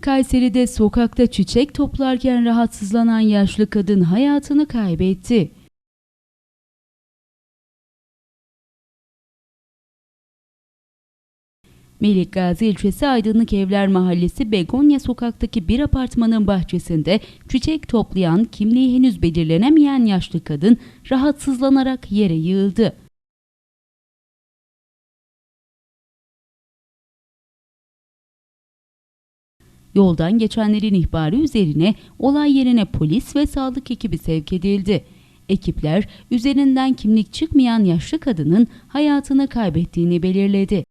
Kayseri'de sokakta çiçek toplarken rahatsızlanan yaşlı kadın hayatını kaybetti. Melikgazi ilçesi Aydınlık Evler Mahallesi Begonya sokaktaki bir apartmanın bahçesinde çiçek toplayan kimliği henüz belirlenemeyen yaşlı kadın rahatsızlanarak yere yığıldı. Yoldan geçenlerin ihbarı üzerine olay yerine polis ve sağlık ekibi sevk edildi. Ekipler üzerinden kimlik çıkmayan yaşlı kadının hayatını kaybettiğini belirledi.